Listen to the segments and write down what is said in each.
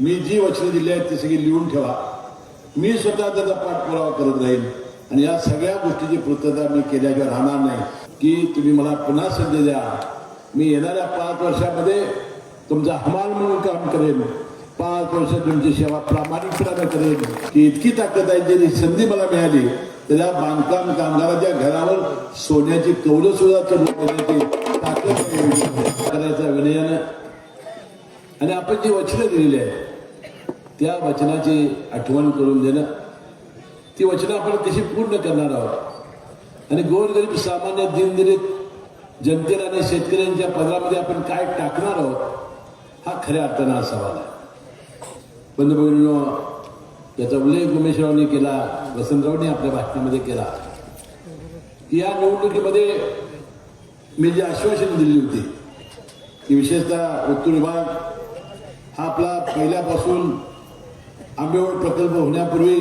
मी जी वचनं दिली आहेत ती सगळी लिहून ठेवा. मी स्वतः त्याचा पाठपुरावा करत राहील. आणि या सगळ्या गोष्टीची पूर्तता मी केल्याशिवाय राहणार नाही. की तुम्ही मला पुन्हा संधी द्या. मी येणाऱ्या पाच वर्षामध्ये तुमचा हमाल म्हणून काम करेन. पाच वर्ष तुमची सेवा प्रामाणिकपणाने करेन. की इतकी ताकद आहे जरी संधी मला मिळाली तर या बांधकाम कामगाराच्या घरावर सोन्याची कौलं सुद्धा चढवून देण्याची ताकद करायचा विनयानं आणि आपण जी वचनं दिलेली आहेत त्या वचनाची आठवण करून देणं ती वचनं आपण कशी पूर्ण करणार आहोत. आणि गोरगरीब सामान्य दिनदिरीत जनतेला आणि शेतकऱ्यांच्या पदरामध्ये आपण काय टाकणार आहोत हा खऱ्या अर्थानं हा सवाल आहे. पंतप्रधान याचा उल्लेख उमेशरावने केला वसंतरावने आपल्या भाषणामध्ये केला. की या निवडणुकीमध्ये मी जी आश्वासन दिली होती की विशेषतः उत्तर विभाग हा आपला पहिल्यापासून आंबेवड प्रकल्प होण्यापूर्वी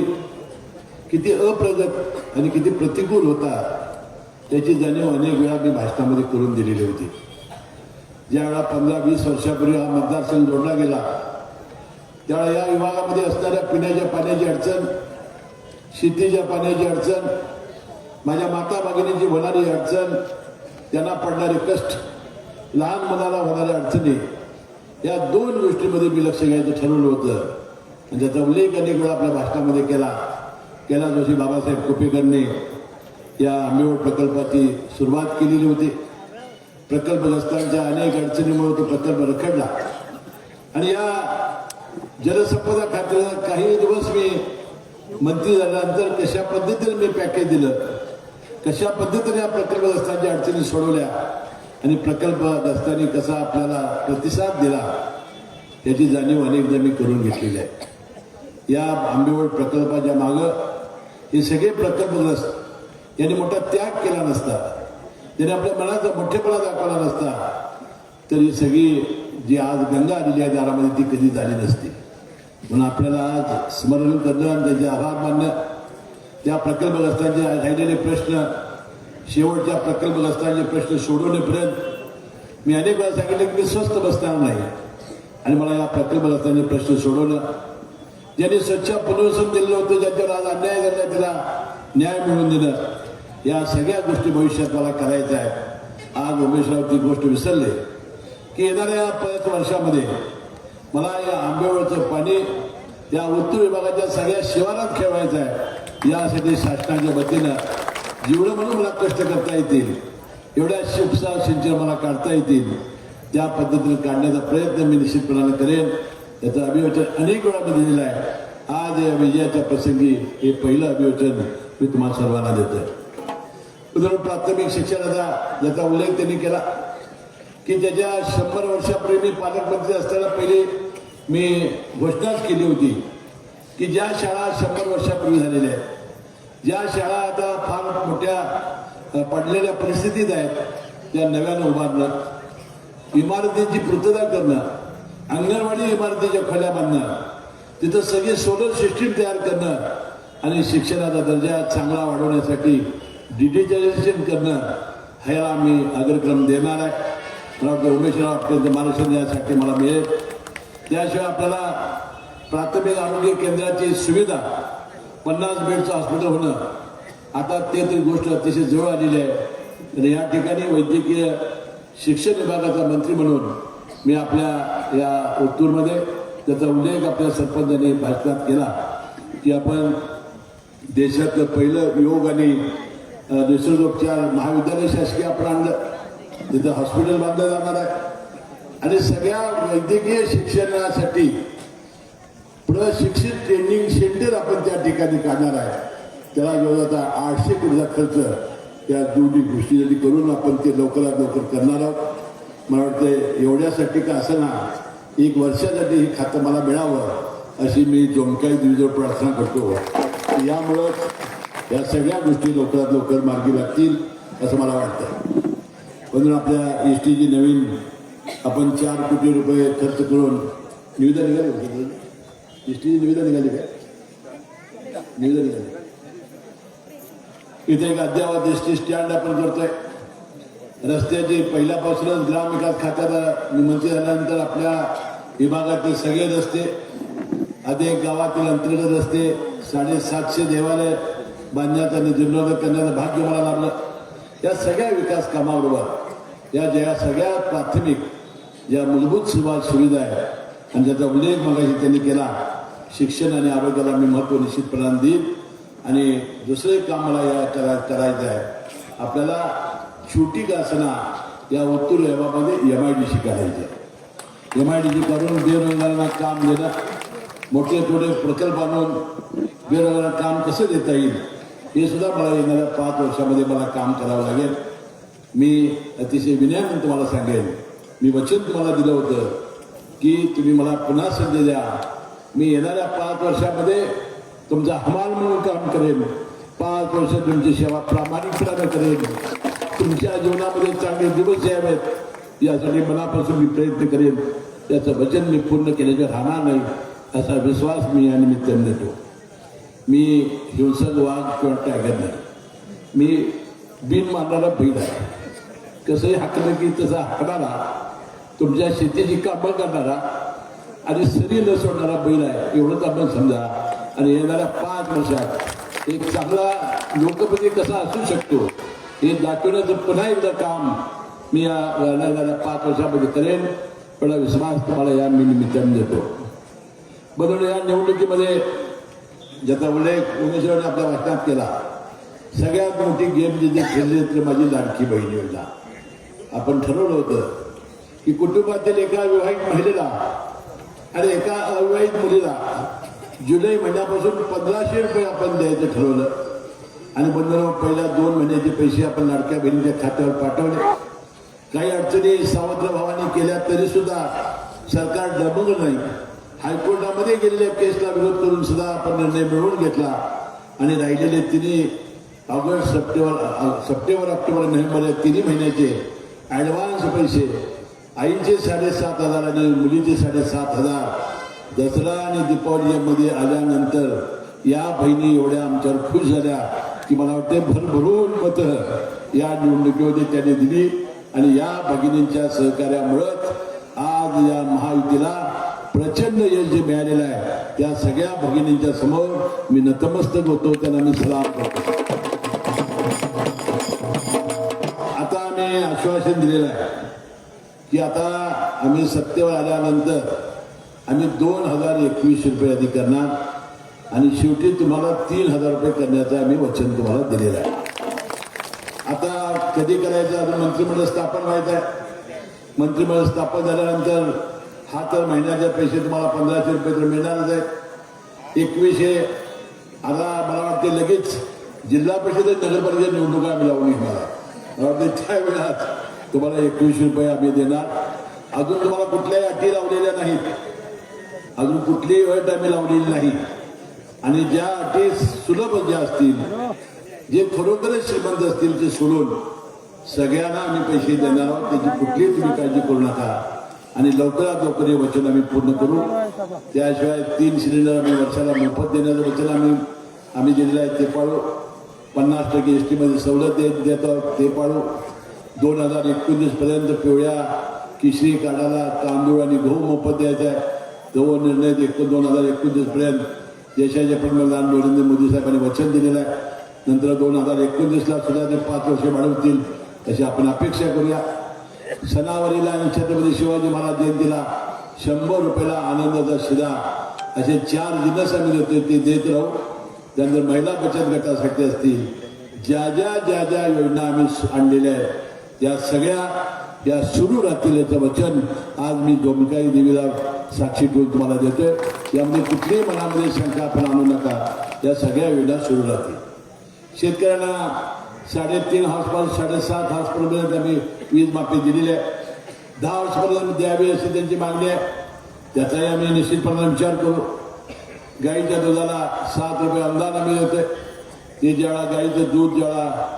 किती अप्रगत आणि किती प्रतिकूल होता त्याची जाणीव अनेक वेळा मी भाषणामध्ये करून दिलेली होती. ज्यावेळा पंधरा वीस वर्षापूर्वी हा मतदारसंघ जोडला गेला त्यावेळा या विभागामध्ये असणाऱ्या पिण्याच्या पाण्याची अडचण शेतीच्या पाण्याची अडचण माझ्या माता भगिनीची होणारी अडचण त्यांना पडणारे कष्ट लहान मुलाला होणाऱ्या अडचणी या दोन गोष्टीमध्ये मी लक्ष घ्यायचं ठरवलं होतं. म्हणजे आणि त्याचा उल्लेख अनेक वेळा आपल्या भाषणामध्ये केला. कैलास जोशी बाबासाहेब कुपेकरने या आंबेवड प्रकल्पाची सुरुवात केलेली होती. प्रकल्पग्रस्तांच्या अनेक अडचणीमुळे तो प्रकल्प रखडला. आणि या जलसंपदा खात्याला काही दिवस मी मंत्री झाल्यानंतर कशा पद्धतीने मी पॅकेज दिलं? कशा पद्धतीने या प्रकल्पग्रस्तांच्या अडचणी सोडवल्या? आणि प्रकल्प दस्तानी कसा आपल्याला प्रतिसाद दिला याची जाणीव अनेकदा मी करून घेतलेली आहे. या आंबेवड प्रकल्पाच्या मागं हे सगळे प्रकल्पग्रस्त यांनी मोठा त्याग केला नसता. त्याने आपल्या मनाचा मोठेपणा दाखवला नसता. तर ही सगळी जी आज गंगा आलेली आहे दारामध्ये ती कधी झाली नसती. म्हणून आपल्याला आज स्मरण करणं आणि त्याचे आभार मानणं त्या प्रकल्पग्रस्तांचे राहिलेले प्रश्न शेवटच्या प्रकल्प प्रकल्पग्रस्तांचे प्रश्न सोडवण्यापर्यंत मी अनेक वेळा सांगितलं की मी स्वस्त बसणार नाही. आणि मला या प्रकल्प प्रकल्पग्रस्तांचे प्रश्न सोडवलं. ज्यांनी स्वच्छ पुनर्वसन दिलेलं होतं ज्यांच्यावर आज अन्याय झाला त्याला न्याय मिळवून दिलं. या सगळ्या गोष्टी भविष्यात मला करायच्या आहेत. आज उमेशराव ती गोष्ट विसरले की येणाऱ्या पाच वर्षामध्ये मला या आंबेवळचं पाणी या उत्तर विभागाच्या सगळ्या शिवारात खेळवायचं आहे. यासाठी शासनाच्या वतीनं जेवढं म्हणून मला कष्ट करता येतील. एवढ्या शिपसा सिंचन मला काढता येतील. त्या पद्धतीने काढण्याचा प्रयत्न मी निश्चितपणाने करेन याचं अभिवचन अनेक वेळा मी दिलेलं आहे. आज या विजयाच्या प्रसंगी हे पहिलं अभिवचन मी तुम्हाला सर्वांना देतो उदाहरण प्राथमिक शिक्षणाचा ज्याचा उल्लेख त्यांनी केला की ज्याच्या शंभर वर्षापूर्वी मी पालकमंत्री असताना पहिले मी घोषणाच केली होती की ज्या शाळा शंभर वर्षापूर्वी झालेल्या आहेत ज्या शाळा आता फार मोठ्या पडलेल्या परिस्थितीत आहेत त्या नव्यानं उभारणं इमारतींची पूर्तता करणं अंगणवाडी इमारतीच्या खोल्या बांधणं तिथं सगळी सोलर सिस्टीम तयार करणं आणि शिक्षणाचा दर्जा चांगला वाढवण्यासाठी डिजिटलायझेशन करणं ह्याला आम्ही अग्रक्रम देणार आहे. मला वाटतं उमेशराव अत्यंत मार्गदर्शन यासाठी मला मिळेल. त्याशिवाय आपल्याला प्राथमिक आरोग्य केंद्राची सुविधा पन्नास बेडचं हॉस्पिटल होणं. आता ते तरी गोष्ट अतिशय जवळ आलेली आहे. तर या ठिकाणी वैद्यकीय शिक्षण विभागाचा मंत्री म्हणून मी आपल्या या उत्तूरमध्ये त्याचा उल्लेख आपल्या सरपंचांनी भाषणात केला की आपण देशातलं पहिलं योग आणि अ, निसर्गोपचार महाविद्यालय शासकीय आपण आणलं तिथं हॉस्पिटल बांधलं जाणार आहे. आणि सगळ्या वैद्यकीय शिक्षणासाठी प्रशिक्षित ट्रेनिंग सेंटर आपण त्या ठिकाणी काढणार आहे. त्याला जवळ आता आठशे कोटीचा खर्च त्या दोन्ही गोष्टीसाठी करून आपण ते लवकरात लवकर करणार आहोत. मला वाटतं एवढ्यासाठी का असं ना एक वर्षासाठी हे खातं मला मिळावं अशी मी जोमकाई देवीजवळ प्रार्थना करतो. यामुळं या सगळ्या गोष्टी लवकरात लवकर मार्गी लागतील असं मला वाटतं म्हणून आपल्या एस टीची नवीन आपण चार कोटी रुपये खर्च करून निवेदन निघाली होती निविदा निघाली काय निविदा निघाली इथे एक अद्यावत एस टी स्टँड आपण करतोय रस्त्याचे पहिल्यापासूनच ग्रामविकास खात्याला मी मंत्री झाल्यानंतर आपल्या विभागातले सगळे रस्ते अनेक गावातील अंतर्गत रस्ते साडेसातशे देवालय बांधण्याचा आणि जीर्णोद्धार करण्याचं भाग्य मला लाभलं या सगळ्या विकास कामाबरोबर या ज्या सगळ्या प्राथमिक ज्या मूलभूत सुविधा सुविधा आहेत आणि ज्याचा उल्लेख मगाशी त्यांनी केला शिक्षण आणि आरोग्याला मी महत्त्व निश्चितपणाने देईन. आणि दुसरं एक काम मला या करा करायचं आहे. आपल्याला छोटी गासना या उत्तूर लेवामध्ये एम आय डी सी काढायची आहे. एम आय डी सी करून बेरोजगारांना काम देणं मोठे थोडे प्रकल्प आणून बेरोजगारांना काम कसं देता येईल हे सुद्धा मला येणाऱ्या पाच वर्षामध्ये मला काम करावं लागेल. मी अतिशय विनयानं तुम्हाला सांगेन. मी वचन तुम्हाला दिलं होतं की तुम्ही मला पुन्हा संधी द्या. मी येणाऱ्या पाच वर्षामध्ये तुमचा हमाल म्हणून काम करेन. पाच वर्ष तुमची सेवा प्रामाणिकपणाने करेन. तुमच्या जीवनामध्ये चांगले दिवस यावेत यासाठी मनापासून मी प्रयत्न करेन. त्याचं वचन मी पूर्ण केल्याचे राहणार नाही असा विश्वास मी या निमित्ताने देतो. मी हिंसक वाघ किंवा टायगर नाही. मी बिन मारणारा बैल आहे. कसंही हाकलं की तसा हाकणारा तुमच्या शेतीची कामं करणारा आणि शरीर न सोडणारा बैल आहे. एवढंच आपण समजा. आणि येणाऱ्या पाच वर्षात एक चांगला लोकपती कसा असू शकतो हे दाखवण्याचं पुन्हा एकदा काम मी या येणाऱ्या पाच वर्षामध्ये करेन. पण विश्वास तुम्हाला या मी निमित्ताने देतो. म्हणून या निवडणुकीमध्ये ज्याचा उल्लेख उमेशरावने आपल्या भाषणात केला सगळ्यात मोठी गेम जिथे खेळली तर माझी लाडकी बहीण योजना. आपण ठरवलं होतं की कुटुंबातील एका विवाहित महिलेला आणि एका अविवाहित मुलीला जुलै महिन्यापासून पंधराशे रुपये आपण द्यायचं ठरवलं. आणि बंधन पहिल्या दोन महिन्याचे पैसे आपण लाडक्या बहिणीच्या खात्यावर पाठवले. काही अडचणी सावत्र भावाने केल्या तरी सुद्धा सरकार दमगलं नाही. हायकोर्टामध्ये गेलेल्या केसला विरोध करून सुद्धा आपण निर्णय मिळवून घेतला. आणि राहिलेले तिन्ही August September September October November या तिन्ही महिन्याचे ॲडव्हान्स पैसे आईचे साडेसात हजार आणि मुलीचे साडेसात हजार. दसरा आणि दीपावलीमध्ये आल्यानंतर या बहिणी एवढ्या आमच्यावर खुश झाल्या की मला वाटते भरभरून मतं या निवडणुकीमध्ये त्यांनी दिली आणि या भगिनींच्या सहकार्यामुळंच आज या महायुतीला प्रचंड यश जे मिळालेलं आहे त्या सगळ्या भगिनींच्या समोर मी नतमस्तक होतो त्यांना मी सलाम करतो. आता आम्ही आश्वासन दिलेलं आहे. की आता आम्ही सत्तेवर आल्यानंतर आम्ही दोन हजार एकवीस रुपये अधिक करणार आणि शेवटी तुम्हाला तीन हजार रुपये करण्याचं आम्ही वचन तुम्हाला दिलेलं आहे. आता कधी करायचं? आता मंत्रिमंडळ स्थापन व्हायचं आहे. मंत्रिमंडळ स्थापन झाल्यानंतर हा तर महिन्याचे पैसे तुम्हाला पंधराशे रुपये तर मिळणारच आहेत. एकवीसशे आता मला वाटते लगेच जिल्हा परिषद आणि नगर परिषद निवडणुका आम्ही लावून घेणार आहे. तुम्हाला एकवीसशे रुपये आम्ही देणार. अजून तुम्हाला कुठल्याही अटी लावलेल्या नाहीत. अजून कुठलीही अट आम्ही लावलेली नाही. आणि ज्या अटी सुलभ ज्या असतील जे खरोखरच श्रीमंत असतील ते सोडून सगळ्यांना आम्ही पैसे देणार आहोत. त्याची कुठलीही तुम्ही काळजी करू नका. आणि लवकरात लवकर हे वचन आम्ही पूर्ण करू. त्याशिवाय तीन सिलेंडर आम्ही वर्षाला मोफत देण्याचं वचन आम्ही आम्ही दिलेलं आहे ते पाळू. पन्नास टक्के एस टीमध्ये सवलत देत देत आहोत ते पाळू. दोन हजार एकोणीस पर्यंत पिवळ्या किशरी काढायला तांदूळ आणि गहू मोफत द्यायचा आहे. तो निर्णय एकूण दोन हजार एकोणीस पर्यंत देशाचे पंतप्रधान नरेंद्र मोदी साहेबांनी वचन दिलेलं आहे. नंतर दोन हजार एकोणीसला सुद्धा ते पाच वर्ष वाढवतील अशी आपण अपेक्षा करूया. सणावारीला आणि छत्रपती शिवाजी महाराज जयंतीला शंभर रुपयाला आनंदाचा शिरा असे चार दिवस आम्ही देतो ते देत राहू. त्यानंतर महिला बचत गटासाठी असतील ज्या ज्या ज्या ज्या योजना आम्ही आणलेल्या आहेत या सगळ्या या सुरू राहतील याचं वचन आज मी जोमकाई देवीला साक्षी ठेवून तुम्हाला देतोय यामध्ये कुठलीही मनामध्ये शंका आपण आणू नका. या सगळ्या वेळा सुरू राहतील शेतकऱ्यांना साडेतीन हॉर्सपावर साडेसात हॉर्सपर्यंत आम्ही वीज माफी दिलेली आहे. दहा हॉर्सपर्यंत द्यावी अशी त्यांची मागणी आहे. त्याचाही आम्ही निश्चितपणे विचार करू. गाईच्या दुधाला सात रुपये अनुदान आम्ही देतोय. ते ज्यावेळा गाईचं दूध ज्यावेळा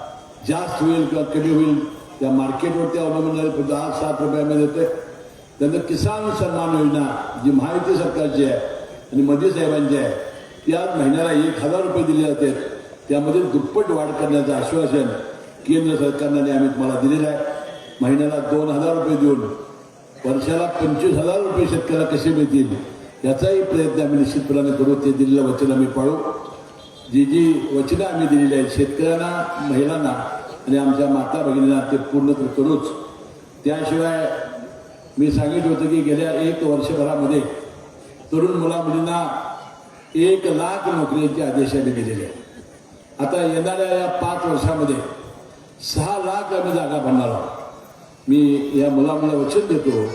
जास्त होईल किंवा कमी होईल त्या मार्केटवरती अवलंबून आहे, पण दहा सात रुपयामध्ये आम्ही देतोय. त्यानंतर किसान सन्मान योजना जी महायुती सरकारची आहे आणि मोदी साहेबांची आहे ती आज महिन्याला एक हजार रुपये दिले जाते त्यामध्ये दुप्पट वाढ करण्याचं आश्वासन केंद्र सरकारने आम्ही तुम्हाला दिलेलं आहे. महिन्याला दोन हजार रुपये देऊन वर्षाला पंचवीस हजार रुपये शेतकऱ्याला कसे मिळतील याचाही प्रयत्न आम्ही निश्चितपणाने करू ते दिलेलं वचन आम्ही पाळू. जी जी वचनं आम्ही दिलेली आहेत शेतकऱ्यांना महिलांना आणि आमच्या माता भगिनींना ते पूर्ण तर करूच त्याशिवाय मी सांगितलं होतं की गेल्या एक वर्षभरामध्ये तरुण मुला मुलींना एक लाख नोकऱ्यांचे आदेश आम्ही दिलेले आहेत. आता येणाऱ्या या पाच वर्षामध्ये सहा लाख आम्ही जागा भरणार आहोत. मी या मुलामुला वचन देतो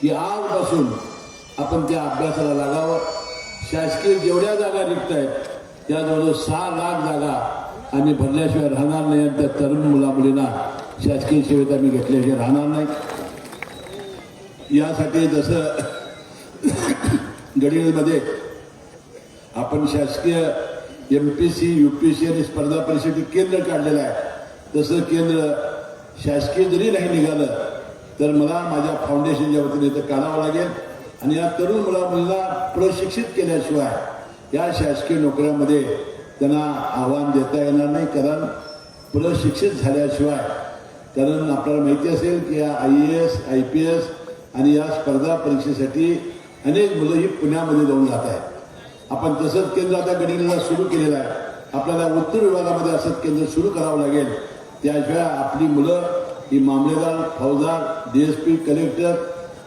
की आजपासून आपण त्या अभ्यासाला लागावं. शासकीय जेवढ्या जागा रिक्त आहेत त्या जवळजवळ सहा लाख जागा आम्ही भरल्याशिवाय राहणार नाही आणि त्या तरुण मुला मुलींना शासकीय सेवेत आम्ही घेतल्याशिवाय राहणार नाही. यासाठी जसं गडीमध्ये आपण शासकीय M P C U P C आणि स्पर्धा परीक्षेचे केंद्र काढलेलं आहे. तसं केंद्र शासकीय जरी नाही निघालं तर मला माझ्या फाउंडेशनच्या वतीने ते काढावं लागेल. आणि या तरुण मुला मुलींना प्रशिक्षित केल्याशिवाय या शासकीय नोकऱ्यामध्ये त्यांना आव्हान देता येणार नाही कारण प्रशिक्षित झाल्याशिवाय कारण आपल्याला माहिती असेल की या I A S I P S आणि या स्पर्धा परीक्षेसाठी अनेक मुलं ही पुण्यामध्ये जाऊन जात आहेत. आपण तसंच केंद्र आता गडिंगला सुरू केलेलं आहे. आपल्याला उत्तर विभागामध्ये असंच केंद्र सुरू करावं लागेल. त्याशिवाय आपली मुलं ही मामलेदार फौजदार डी एस पी कलेक्टर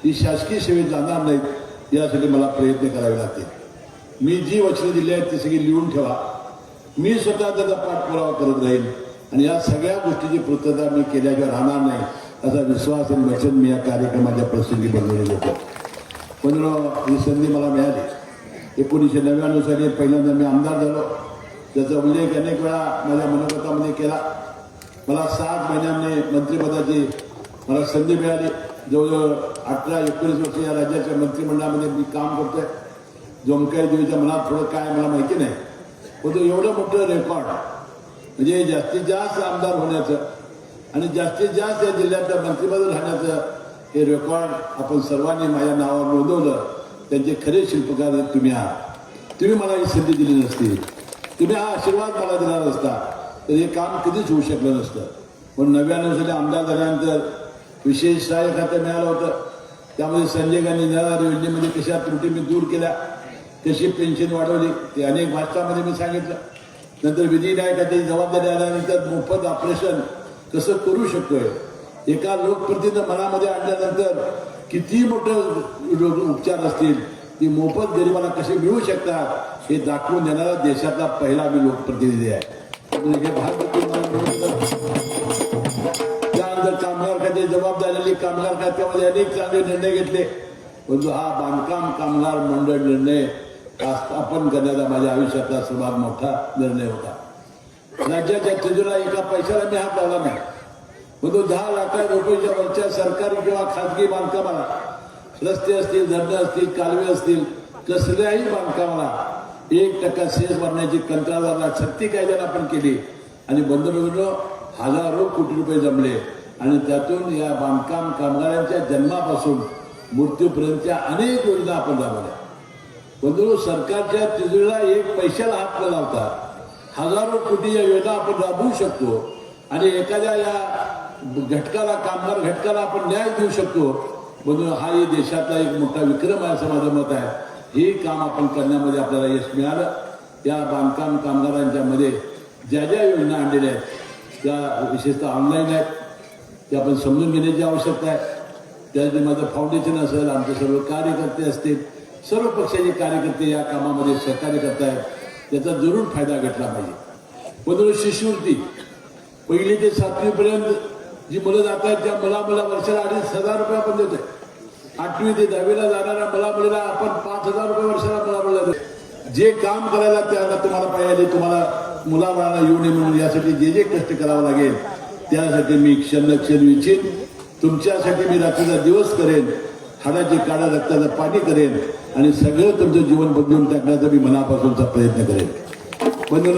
ही शासकीय सेवेत जाणार नाहीत यासाठी मला प्रयत्न करावे लागतील. मी जी वचनं दिली आहेत ती सगळी लिहून ठेवा. मी स्वतः त्याचा पाठपुरावा करत राहील. आणि या सगळ्या गोष्टीची पूर्तता मी केल्याशिवाय राहणार नाही असा विश्वास आणि वचन मी या कार्यक्रमाच्या प्रसंगी बनवलेलं होतं. पण ही संधी मला मिळाली. एकोणीसशे नव्याण्णव साली पहिल्यांदा मी आमदार झालो. त्याचा उल्लेख अनेक वेळा माझ्या मनोगतामध्ये केला. मला सात महिन्यांनी मंत्रिपदाची मला संधी मिळाली. जवळजवळ अठरा एकोणीस वर्ष या राज्याच्या मंत्रिमंडळामध्ये मी काम करतोय. जोमकाई देवीच्या मनात थोडं काय मला माहिती नाही. होतं तो एवढं मोठं रेकॉर्ड. म्हणजे जास्तीत जास्त आमदार होण्याचं आणि जास्तीत जास्त या जिल्ह्यातल्या मंत्रिपद राहण्याचं हे रेकॉर्ड आपण सर्वांनी माझ्या नावावर नोंदवलं. त्यांचे खरे शिल्पकार आहेत तुम्ही आहात. तुम्ही मला ही संधी दिली नसती. तुम्ही हा आशीर्वाद मला दिला नसता. तर हे काम कधीच होऊ शकलं नसतं. पण नव्याण्णव साली आमदार झाल्यानंतर विशेष सहाय्य खातं मिळालं होतं. त्यामध्ये संजय गांधी निराधार योजनेमध्ये कशा त्रुटी मी दूर केल्या कशी पेन्शन वाढवली. ते अनेक भाषणामध्ये मी सांगितलं. नंतर विधिनायकाची जबाबदारी आल्यानंतर मोफत ऑपरेशन कसं करू शकतोय? एका लोकप्रतिनिधी मनामध्ये आणल्यानंतर किती मोठं उपचार असतील? ती मोफत गरिबाला कसे मिळू शकतात? हे दाखवून देणारा देशातला पहिला मी लोकप्रतिनिधी आहे. हे त्यानंतर कामगार खात्याची जबाबदारी आली कामगार खात्यामध्ये अनेक चांगले निर्णय घेतले. परंतु हा बांधकाम कामगार मंडळ निर्णय स्थापन करण्याचा माझ्या आयुष्यातला सर्वात मोठा निर्णय होता. राज्याच्या तिजोरा एका पैशाला मी हात लावला नाही. परंतु दहा लाखा रुपयाच्या वरच्या सरकारी किंवा खाजगी बांधकामाला रस्ते असतील धरणे असतील कालवे असतील कसल्याही बांधकामाला एक टक्का सेस भरण्याची कंत्राटदाराला सक्ती कायद्याने आपण केली. आणि बंधुमित्र हजारो कोटी रुपये जमले. आणि त्यातून या बांधकाम कामगारांच्या जन्मापासून मृत्यूपर्यंतच्या अनेक योजना आपण राबवल्या. बंधू सरकारच्या तिजोरीला एक पैशाला हात न लावता हजारो कोटी या योजना आपण राबवू शकतो आणि एखाद्या या घटकाला कामगार घटकाला आपण न्याय देऊ शकतो. म्हणून हा ही देशातला एक मोठा विक्रम आहे असं माझं मत आहे. हे काम आपण करण्यामध्ये आपल्याला यश मिळालं. त्या बांधकाम कामगारांच्या मध्ये ज्या ज्या योजना आणलेल्या आहेत त्या विशेषतः ऑनलाईन आहेत त्या आपण समजून घेण्याची आवश्यकता आहे. त्यासाठी माझं फाउंडेशन असेल आमचे सर्व कार्यकर्ते असतील सर्व पक्षाचे कार्यकर्ते या कामामध्ये सहकार्य करतायत. त्याचा जरूर फायदा घेतला पाहिजे. म्हणून शिष्यवृत्ती. पहिली ते सातवीपर्यंत जी मुलं जात आहेत त्या मुला मुला वर्षाला अडीच हजार रुपये आपण देतोय. आठवी ते दहावीला जाणाऱ्या मुला मुलीला आपण पाच हजार रुपये वर्षाला मुला मुलीला जे काम करायला त्याला तुम्हाला पाहिजे तुम्हाला मुलाबाळांना येऊ नये म्हणून यासाठी जे जे कष्ट करावं लागेल त्यासाठी मी क्षण क्षण इच्छित तुमच्यासाठी मी रात्रीचा दिवस करेन. हाडाची काढा रक्ताचं पाणी करेन आणि सगळं तुमचं जीवन बदलून टाकण्याचा मी मनापासूनचा प्रयत्न करेन. बंधून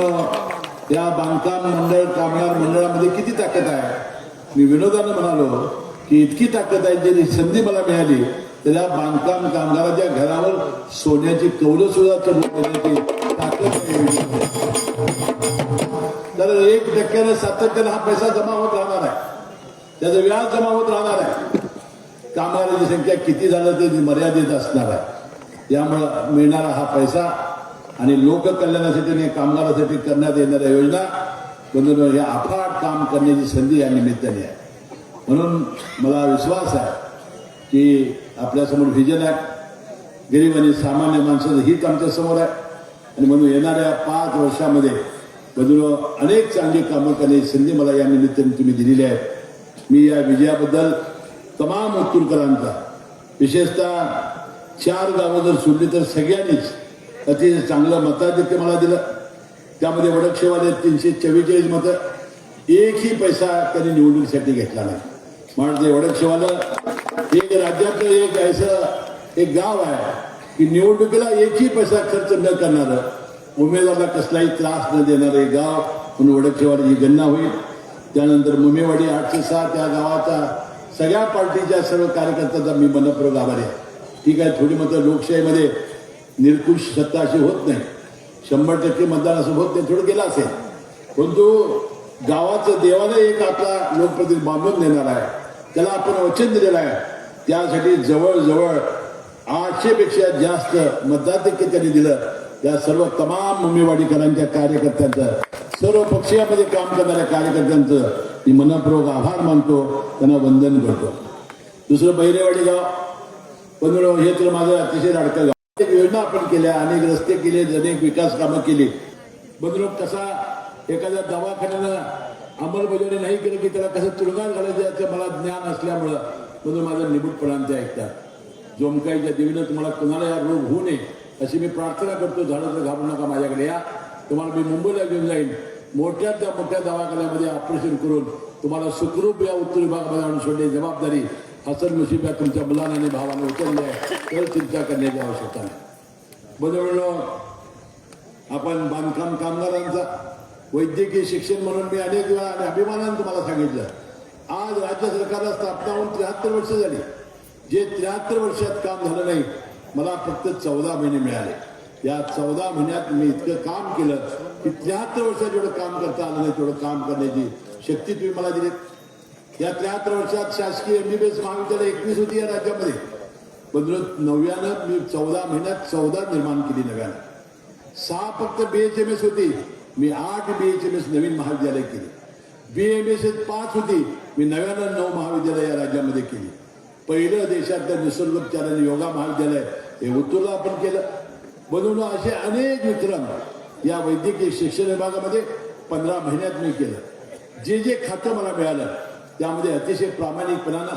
त्या बांधकाम मंडळ कामगार मंडळामध्ये किती ताकद आहे? मी विनोदानं म्हणालो की इतकी ताकद आहे जी संधी मला मिळाली तर या बांधकाम कामगाराच्या घरावर सोन्याची कौलं सुद्धा चढून देण्याची ताकद तर एक टक्क्यानं सातत्यानं हा पैसा जमा होत राहणार आहे. त्याचं व्याज जमा होत राहणार आहे. कामगारांची संख्या किती झालं ते मर्यादित असणार आहे. त्यामुळं मिळणारा हा पैसा आणि लोककल्याणासाठी आणि कामगारासाठी करण्यात येणाऱ्या योजना बंधूंनो या अफाट काम करण्याची संधी या निमित्ताने आहे. म्हणून मला विश्वास आहे की आपल्यासमोर व्हिजन आहे. गरीब आणि सामान्य माणसाचं हित आमच्यासमोर आहे. आणि म्हणून येणाऱ्या पाच वर्षामध्ये बंधूंनो अनेक चांगली कामं करण्याची संधी मला या निमित्ताने तुम्ही दिलेली आहे मी या विजयाबद्दल तमाम उत्तूरकरांचा. विशेषतः चार गावं जर सोडली तर सगळ्यांनीच अतिशय चांगलं मताधिक्य मला दिलं. त्यामध्ये वडक्षेवाले तीनशे चव्वेचाळीस मतं. एकही पैसा त्यांनी निवडणुकीसाठी घेतला नाही. म्हणजे वडक्षेवालं एक राज्यातलं एक असं एक गाव आहे की निवडणुकीला एकही पैसा खर्च न करणारं उमेदवाराला कसलाही त्रास न देणारं एक गाव म्हणून वडक्षेवाडी ही गणना होईल. त्यानंतर मुमेवाडी आठशे सहा त्या गावाचा सगळ्या पार्टीच्या सर्व कार्यकर्त्यांचा मी मनपूर्वक आभारी आहे. ठीक आहे थोडी मतं लोकशाहीमध्ये निरकुश सत्ता अशी होत नाही. शंभर टक्के मतदान असं होत नाही थोडं गेलं असेल. परंतु गावाचं देवानं एक आपला लोकप्रतिनिधी बांधून देणार आहे. त्याला आपण वचन दिलेलं आहे. त्यासाठी जवळजवळ आठशेपेक्षा जास्त मतदाधिक्य त्यांनी दिलं. या सर्व तमाम मम्मीवाडीकरांच्या कार्यकर्त्यांचं सर्व पक्षीयामध्ये काम करणाऱ्या कार्यकर्त्यांचं मी मनपूर्वक आभार मानतो त्यांना वंदन करतो. दुसरं बहिरेवाडी गाव पण हे तर माझं अतिशय लाडकं गाव. अनेक योजना आपण केल्या अनेक रस्ते केले अनेक विकास कामं केली. बंधू कसा एखाद्या दवाखान्यानं अंमलबजावणी नाही केलं की त्याला कसं तुरुंगात घालायचं याचं मला ज्ञान असल्यामुळं म्हणून माझं निबूटपणानं ते ऐकतात. जोमकाईच्या देवीनं तुम्हाला कुणाला या रोग होऊ नये अशी मी प्रार्थना करतो. झाडं तर घाबरू नका माझ्याकडे या. तुम्हाला मी मुंबईला घेऊन जाईन. मोठ्या त्या मोठ्या दवाखान्यामध्ये ऑपरेशन करून तुम्हाला सुखरूप या उत्तर विभागामध्ये आणून सोडण्याची जबाबदारी हसन मुशीब या तुमच्या मुलांना आणि भावाने उचलली आहे. तर चिंता करण्याची आवश्यकता नाही. बदललो आपण बांधकाम कामगारांचा वैद्यकीय शिक्षण म्हणून मी अनेक वेळा आणि अभिमानानं तुम्हाला सांगितलं. आज राज्य सरकारला स्थापना होऊन त्र्याहत्तर वर्ष झाली. जे त्र्याहत्तर वर्षात काम झालं नाही मला फक्त चौदा महिने मिळाले. या चौदा महिन्यात मी इतकं काम केलं की त्र्याहत्तर वर्षात जेवढं काम करता आलं नाही तेवढं काम करण्याची शक्ती तुम्ही मला दिली या त्र्याहत्तर वर्षात शासकीय एम बी बी एस महाविद्यालय एकवीस होती या राज्यामध्ये. पण नव्यानं मी चौदा महिन्यात चौदा निर्माण केली नव्यानं. सहा फक्त बी एच एम एस होती. मी आठ बी एच एम एस नवीन महाविद्यालय केली. बी एम एस एस पाच होती. मी नव्यानं नऊ महाविद्यालय या राज्यामध्ये केली. पहिलं देशातलं निसर्गोपचार आणि योगा महाविद्यालय हे उत्तूरला आपण केलं. बनवून असे अनेक विक्रम या वैद्यकीय शिक्षण विभागामध्ये पंधरा महिन्यात मी केलं. जे जे खातं मला मिळालं त्यामध्ये अतिशय प्रामाणिकपणानं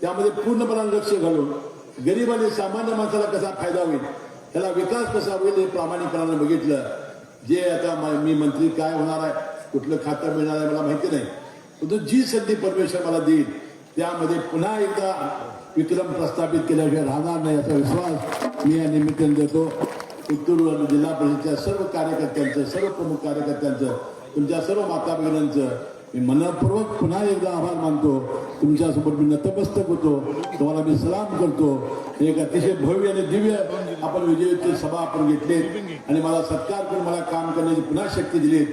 त्यामध्ये पूर्णपणानं लक्ष घालून गरीब आणि सामान्य माणसाला कसा फायदा होईल त्याला विकास कसा होईल हे प्रामाणिकपणानं बघितलं. जे आता म- मी मंत्री काय होणार आहे कुठलं खातं मिळणार आहे मला माहिती नाही. परंतु जी संधी परमेश्वर मला देईल त्यामध्ये पुन्हा एकदा विक्रम प्रस्थापित केल्याशिवाय राहणार नाही असा विश्वास मी या निमित्ताने देतो. उत्तूर जिल्हा परिषदेच्या सर्व कार्यकर्त्यांचं सर्व प्रमुख कार्यकर्त्यांचं तुमच्या सर्व माता भगिनींचं मी मनपूर्वक पुन्हा एकदा आभार मानतो. तुमच्यासोबत मी नतमस्तक होतो. तुम्हाला मी सलाम करतो. एक अतिशय भव्य आणि दिव्य आपण विजयोत्सव सभा आपण घेतली आणि मला सत्कार करून मला काम करण्याची पुन्हा शक्ती दिली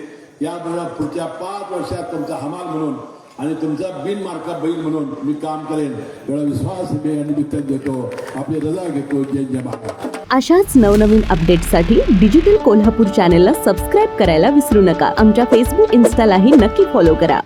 यामुळे पुढच्या पाच वर्षात तुमचा हमाल म्हणून आणि तुमचा बिनमार्का बैल म्हणून मी काम करेन. एवढा विश्वास मी देतो आपली रजा घेतो. जय जय अशाच नवनवीन अपडेटसाठी डिजिटल कोल्हापूर चॅनेलला सबस्क्राईब करायला विसरू नका. आमच्या फेसबुक इन्स्टालाही नक्की फॉलो करा.